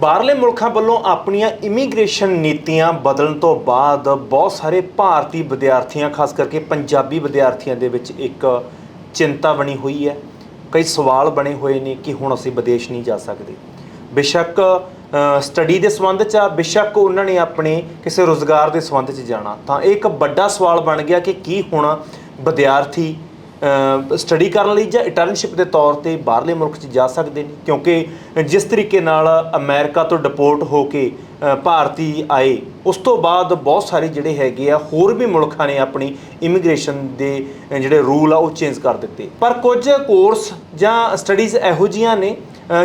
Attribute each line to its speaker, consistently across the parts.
Speaker 1: ਬਾਹਰਲੇ ਮੁਲਕਾਂ ਵੱਲੋਂ ਆਪਣੀਆਂ ਇਮੀਗ੍ਰੇਸ਼ਨ ਨੀਤੀਆਂ ਬਦਲਣ ਤੋਂ ਬਾਅਦ ਬਹੁਤ ਸਾਰੇ ਭਾਰਤੀ ਵਿਦਿਆਰਥੀਆਂ, ਖਾਸ ਕਰਕੇ ਪੰਜਾਬੀ ਵਿਦਿਆਰਥੀਆਂ ਦੇ ਵਿੱਚ ਇੱਕ ਚਿੰਤਾ ਬਣੀ ਹੋਈ ਹੈ। ਕਈ ਸਵਾਲ ਬਣੇ ਹੋਏ ਨੇ ਕਿ ਹੁਣ ਅਸੀਂ ਵਿਦੇਸ਼ ਨਹੀਂ ਜਾ ਸਕਦੇ। ਬੇਸ਼ੱਕ ਸਟੱਡੀ ਦੇ ਸੰਬੰਧ ਚ ਆ, ਬੇਸ਼ੱਕ ਉਹਨਾਂ ਨੇ ਆਪਣੇ ਕਿਸੇ ਰੋਜ਼ਗਾਰ ਦੇ ਸੰਬੰਧ ਚ ਜਾਣਾ। ਤਾਂ ਇਹ ਇੱਕ ਵੱਡਾ ਸਵਾਲ ਬਣ ਗਿਆ ਕਿ ਕੀ ਹੁਣ ਵਿਦਿਆਰਥੀ ਸਟੱਡੀ ਕਰਨ ਲਈ ਜਾਂ ਇੰਟਰਨਸ਼ਿਪ ਦੇ ਤੌਰ ਤੇ ਬਾਹਰਲੇ ਮੁਲਕ 'ਚ ਜਾ ਸਕਦੇ ਨੇ? ਕਿਉਂਕਿ ਜਿਸ ਤਰੀਕੇ ਨਾਲ ਅਮਰੀਕਾ ਤੋਂ ਡਿਪੋਰਟ ਹੋ ਕੇ ਭਾਰਤੀ ਆਏ, ਉਸ ਤੋਂ ਬਾਅਦ ਬਹੁਤ ਸਾਰੇ ਜਿਹੜੇ ਹੈਗੇ ਆ, ਹੋਰ ਵੀ ਮੁਲਕਾਂ ਨੇ ਆਪਣੀ ਇਮੀਗ੍ਰੇਸ਼ਨ ਦੇ ਜਿਹੜੇ ਰੂਲ ਆ, ਉਹ ਚੇਂਜ ਕਰ ਦਿੱਤੇ। ਪਰ ਕੁਝ ਕੋਰਸ ਜਾਂ ਸਟੱਡੀਜ਼ ਇਹੋ ਜੀਆਂ ਨੇ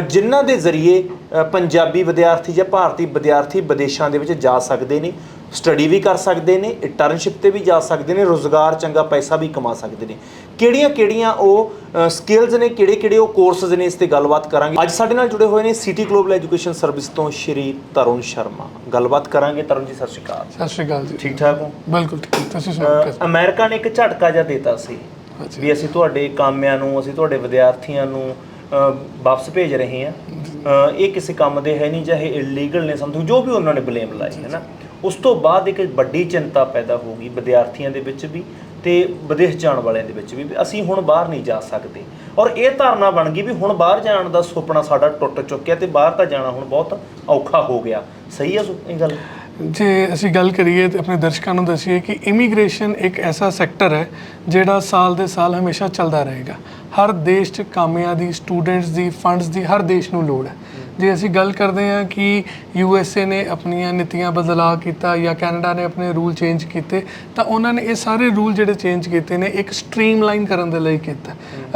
Speaker 1: ਜਿਨ੍ਹਾਂ ਦੇ ਜ਼ਰੀਏ ਪੰਜਾਬੀ ਵਿਦਿਆਰਥੀ ਜਾਂ ਭਾਰਤੀ ਵਿਦਿਆਰਥੀ ਵਿਦੇਸ਼ਾਂ ਦੇ ਵਿੱਚ ਜਾ ਸਕਦੇ ਨੇ। ਸਟੱਡੀ ਵੀ ਕਰ ਸਕਦੇ ਨੇ ਇੰਟਰਨਸ਼ਿਪ ਤੇ ਵੀ ਜਾ ਸਕਦੇ ਨੇ ਰੋਜ਼ਗਾਰ ਚੰਗਾ ਪੈਸਾ ਵੀ ਕਮਾ ਸਕਦੇ ਨੇ। ਕਿਹੜੀਆਂ ਕਿਹੜੀਆਂ ਉਹ ਸਕਿੱਲਸ ਨੇ ਕਿਹੜੇ ਕਿਹੜੇ ਉਹ ਕੋਰਸਸ ਨੇ ਇਸ ਤੇ ਗੱਲਬਾਤ ਕਰਾਂਗੇ। ਅੱਜ ਸਾਡੇ ਨਾਲ ਜੁੜੇ ਹੋਏ ਨੇ ਸਿਟੀ ਗਲੋਬਲ ਐਜੂਕੇਸ਼ਨ ਸਰਵਿਸ ਤੋਂ ਸ਼੍ਰੀ ਤਰੁਣ ਸ਼ਰਮਾ। ਗੱਲਬਾਤ ਕਰਾਂਗੇ ਤਰੁਣ ਜੀ ਸਤਿ ਸ਼੍ਰੀ ਅਕਾਲ।
Speaker 2: ਸਤਿ ਸ਼੍ਰੀ ਅਕਾਲ ਜੀ।
Speaker 1: ਠੀਕ ਠਾਕ ਹੋ?
Speaker 2: ਬਿਲਕੁਲ ਠੀਕ। ਤੁਸੀਂ ਸੁਣਾਓ
Speaker 1: ਅਮਰੀਕਾ ਨੇ ਇੱਕ ਝਟਕਾ ਜਿਹਾ ਦਿੱਤਾ ਸੀ। ਵੀ ਅਸੀਂ ਤੁਹਾਡੇ ਕਾਮਿਆਂ ਨੂੰ ਅਸੀਂ ਤੁਹਾਡੇ ਵਿਦਿਆਰਥੀਆਂ ਨੂੰ ਵਾਪਸ ਭੇਜ ਰਹੇ ਹਾਂ। ਇਹ ਕਿਸੇ ਕੰਮ ਦੇ ਹੈ ਨਹੀਂ ਚਾਹੇ ਇਲੀਗਲ ਨੇ ਸਮਥਿੰਗ ਜੋ ਵੀ ਉਹਨਾਂ ਨੇ ਬਲੇਮ ਲਾਈ ਹੈ ਨਾ? ਉਸ ਤੋਂ ਬਾਅਦ ਇੱਕ ਵੱਡੀ ਚਿੰਤਾ ਪੈਦਾ ਹੋ ਗਈ ਵਿਦਿਆਰਥੀਆਂ ਦੇ ਵਿੱਚ ਵੀ ਤੇ ਵਿਦੇਸ਼ ਜਾਣ ਵਾਲਿਆਂ ਦੇ ਵਿੱਚ ਵੀ ਵੀ ਅਸੀਂ ਹੁਣ ਬਾਹਰ ਨਹੀਂ ਜਾ ਸਕਦੇ। ਔਰ ਇਹ ਧਾਰਨਾ ਬਣ ਗਈ ਵੀ ਹੁਣ ਬਾਹਰ ਜਾਣ ਦਾ ਸੁਪਨਾ ਸਾਡਾ ਟੁੱਟ ਚੁੱਕਿਆ ਤੇ ਬਾਹਰ ਤਾਂ ਜਾਣਾ ਹੁਣ ਬਹੁਤ ਔਖਾ ਹੋ ਗਿਆ। ਸਹੀ ਹੈ ਸੁ- ਇਹ ਗੱਲ?
Speaker 2: ਜੇ ਅਸੀਂ ਗੱਲ ਕਰੀਏ ਤੇ ਆਪਣੇ ਦਰਸ਼ਕਾਂ ਨੂੰ ਦੱਸੀਏ ਕਿ ਇਮੀਗ੍ਰੇਸ਼ਨ ਇੱਕ ਐਸਾ ਸੈਕਟਰ ਹੈ ਜਿਹੜਾ ਸਾਲ ਦੇ ਸਾਲ ਹਮੇਸ਼ਾ ਚੱਲਦਾ ਰਹੇਗਾ। ਹਰ ਦੇਸ਼ 'ਚ ਕਾਮਿਆਂ ਦੀ, ਸਟੂਡੈਂਟਸ ਦੀ, ਫੰਡਸ ਦੀ, ਹਰ ਦੇਸ਼ ਨੂੰ ਲੋੜ ਹੈ। ਜੇ ਅਸੀਂ ਗੱਲ ਕਰਦੇ ਹਾਂ ਕਿ ਯੂ ਐਸ ਏ ਨੇ ਆਪਣੀਆਂ ਨੀਤੀਆਂ ਬਦਲਾਅ ਕੀਤਾ ਜਾਂ ਕੈਨੇਡਾ ਨੇ ਆਪਣੇ ਰੂਲ ਚੇਂਜ ਕੀਤੇ, ਤਾਂ ਉਹਨਾਂ ਨੇ ਇਹ ਸਾਰੇ ਰੂਲ ਜਿਹੜੇ ਚੇਂਜ ਕੀਤੇ ਨੇ, ਇੱਕ ਸਟ੍ਰੀਮਲਾਈਨ ਕਰਨ ਦੇ ਲਈ ਕੀਤਾ।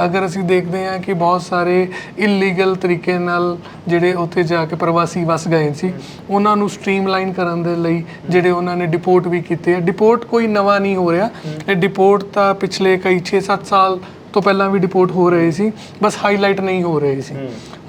Speaker 2: ਅਗਰ ਅਸੀਂ ਦੇਖਦੇ ਹਾਂ ਕਿ ਬਹੁਤ ਸਾਰੇ ਇਲੀਗਲ ਤਰੀਕੇ ਨਾਲ ਜਿਹੜੇ ਉੱਥੇ ਜਾ ਕੇ ਪ੍ਰਵਾਸੀ ਵਸ ਗਏ ਸੀ, ਉਹਨਾਂ ਨੂੰ ਸਟ੍ਰੀਮਲਾਈਨ ਕਰਨ ਦੇ ਲਈ ਜਿਹੜੇ ਉਹਨਾਂ ਨੇ ਡਿਪੋਰਟ ਵੀ ਕੀਤੇ ਆ। ਡਿਪੋਰਟ ਕੋਈ ਨਵਾਂ ਨਹੀਂ ਹੋ ਰਿਹਾ। ਇਹ ਡਿਪੋਰਟ ਤਾਂ ਪਿਛਲੇ ਕਈ 6-7 ਸਾਲ ਤੋਂ ਪਹਿਲਾਂ ਵੀ ਡਿਪੋਰਟ ਹੋ ਰਹੇ ਸੀ ਬਸ ਹਾਈਲਾਈਟ ਨਹੀਂ ਹੋ ਰਹੇ ਸੀ।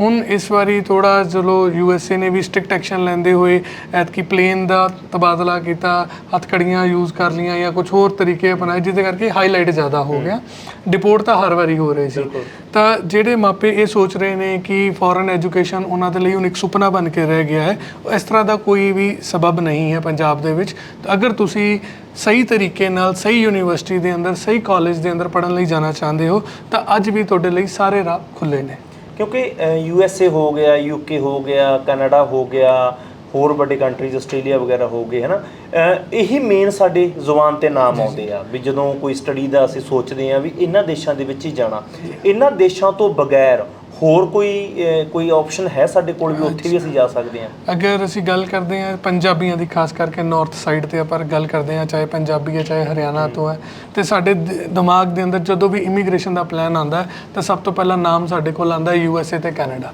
Speaker 2: ਹੁਣ ਇਸ ਵਾਰੀ ਥੋੜਾ ਚਲੋ ਯੂ ਐਸ ਏ ਨੇ ਵੀ ਸਟ੍ਰਿਕਟ ਐਕਸ਼ਨ ਲੈਂਦੇ ਹੋਏ ਐਤਕੀ ਪਲੇਨ ਦਾ ਤਬਾਦਲਾ ਕੀਤਾ ਹੱਥਕੜੀਆਂ ਯੂਜ਼ ਕਰ ਲੀਆਂ ਜਾਂ ਕੁਝ ਹੋਰ ਤਰੀਕੇ ਅਪਣਾਏ ਜਿਹਦੇ ਕਰਕੇ ਹਾਈਲਾਈਟ ਜ਼ਿਆਦਾ ਹੋ ਗਿਆ। ਡਿਪੋਰਟ ਤਾਂ ਹਰ ਵਾਰੀ ਹੋ ਰਹੇ ਸੀ। ਤਾਂ ਜਿਹੜੇ ਮਾਪੇ ਇਹ ਸੋਚ ਰਹੇ ਨੇ ਕਿ ਫੋਰਨ ਐਜੂਕੇਸ਼ਨ ਉਹਨਾਂ ਦੇ ਲਈ ਹੁਣ ਇੱਕ ਸੁਪਨਾ ਬਣ ਕੇ ਰਹਿ ਗਿਆ ਹੈ ਇਸ ਤਰ੍ਹਾਂ ਦਾ ਕੋਈ ਵੀ ਸਬਬ ਨਹੀਂ ਹੈ ਪੰਜਾਬ ਦੇ ਵਿੱਚ। ਅਗਰ ਤੁਸੀਂ ਸਹੀ ਤਰੀਕੇ ਨਾਲ, ਸਹੀ ਯੂਨੀਵਰਸਿਟੀ ਦੇ ਅੰਦਰ, ਸਹੀ ਕਾਲਜ ਦੇ ਅੰਦਰ ਪੜ੍ਹਨ ਲਈ ਜਾਣਾ ਚਾਹੁੰਦੇ ਹੋ, ਤਾਂ ਅੱਜ ਵੀ ਤੁਹਾਡੇ ਲਈ ਸਾਰੇ ਰਾਹ ਖੁੱਲੇ ਨੇ।
Speaker 1: ਕਿਉਂਕਿ ਯੂ ਐਸ ਏ ਹੋ ਗਿਆ ਯੂ ਕੇ ਹੋ ਗਿਆ ਕੈਨੇਡਾ ਹੋ ਗਿਆ ਹੋਰ ਵੱਡੇ ਕੰਟਰੀਜ਼ ਆਸਟ੍ਰੇਲੀਆ ਵਗੈਰਾ ਹੋ ਗਏ ਹਨਾ ਇਹੀ ਮੇਨ ਸਾਡੇ ਜ਼ੁਬਾਨ ਤੇ ਨਾਮ ਆਉਂਦੇ ਆ ਵੀ ਜਦੋਂ ਕੋਈ ਸਟੱਡੀ ਦਾ ਅਸੀਂ ਸੋਚਦੇ ਆ ਵੀ ਇਹਨਾਂ ਦੇਸ਼ਾਂ ਦੇ ਵਿੱਚ ਹੀ ਜਾਣਾ। ਇਹਨਾਂ ਦੇਸ਼ਾਂ ਤੋਂ ਬਗੈਰ ਹੋਰ ਕੋਈ ਕੋਈ ਆਪਸ਼ਨ ਹੈ ਸਾਡੇ ਕੋਲ ਵੀ? ਉੱਥੇ ਵੀ ਅਸੀਂ ਜਾ ਸਕਦੇ ਹਾਂ।
Speaker 2: ਅਗਰ ਅਸੀਂ ਗੱਲ ਕਰਦੇ ਹਾਂ ਪੰਜਾਬੀਆਂ ਦੀ ਖਾਸ ਕਰਕੇ ਨਾਰਥ ਸਾਈਡ ਤੇ ਆਪਾਂ ਗੱਲ ਕਰਦੇ ਹਾਂ ਚਾਹੇ ਪੰਜਾਬੀ ਹੈ ਚਾਹੇ ਹਰਿਆਣਾ ਤੋਂ ਹੈ ਤੇ ਸਾਡੇ ਦਿਮਾਗ ਦੇ ਅੰਦਰ ਜਦੋਂ ਵੀ ਇਮੀਗ੍ਰੇਸ਼ਨ ਦਾ ਪਲਾਨ ਆਉਂਦਾ ਤਾਂ ਸਭ ਤੋਂ ਪਹਿਲਾਂ ਨਾਮ ਸਾਡੇ ਕੋਲ ਆਉਂਦਾ ਯੂ ਐਸ ਏ ਤੇ ਕੈਨੇਡਾ